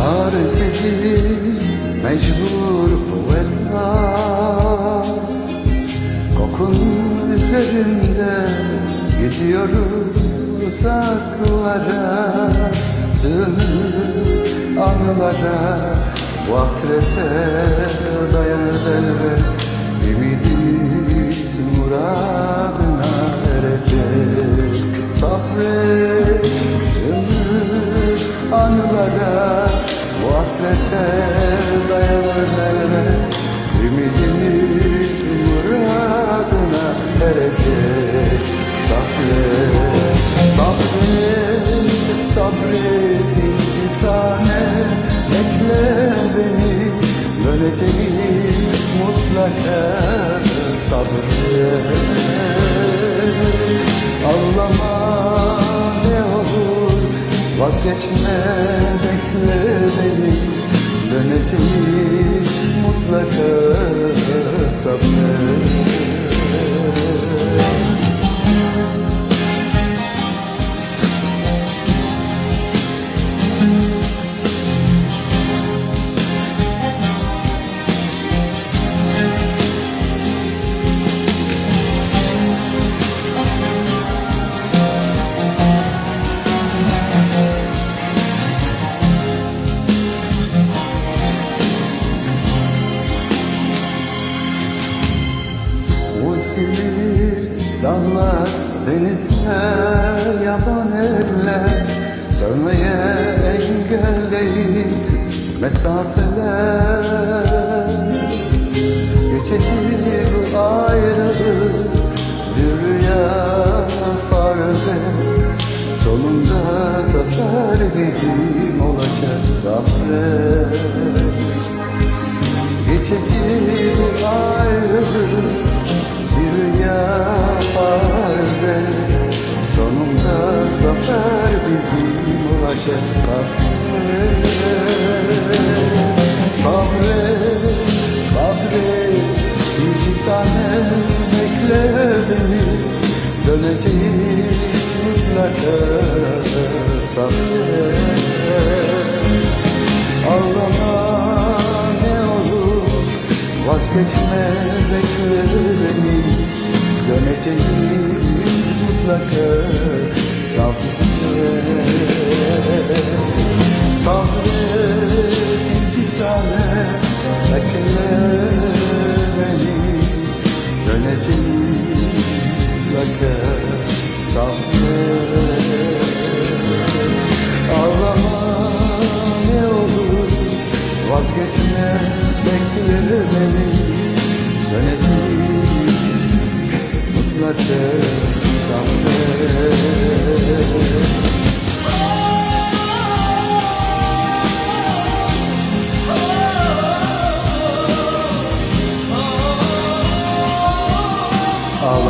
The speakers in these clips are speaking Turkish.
Çaresizim mecbur bu ella Kokun üzerinde gidiyorum uzaklara Tüm anılara bu hasrete dayanır elbet. Ümidimiz muradına erecek. Sabret tüm anılara hasrete dayanır elbet Ümidimiz muradına erecek Sabret, sabret, sabret iki tane Bekle beni, döneceğim mutlaka Sabret, ağlama ne olur Vazgeçme, bekle beni Döneceğim mutlaka sabret Buz gibi damlar denizde yaban eller. Sevmeye engel değil mesafeler. Geçici bu ayrılık bir rüya farz et Sonunda zafer bizim olacak sabret Geçici bu ayrılık olacak sabret Sabret, sabret iki tane bekle beni Döneceğim mutlaka sabret Ağlama ne olur Vazgeçme bekle beni Döneceğim mutlaka Sabret Sabret bir tane Bekle Döneceğim mutlaka Sabret Ağlama ne olur Vazgeçme bekle beni Döneceğim mutlaka sabret Ağlama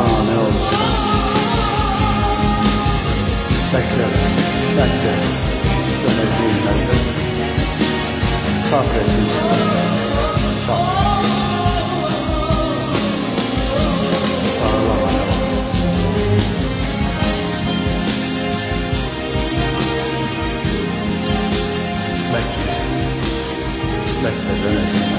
ne olur. Bekle, bekle. Döneceğim elbet Sabret döneceğim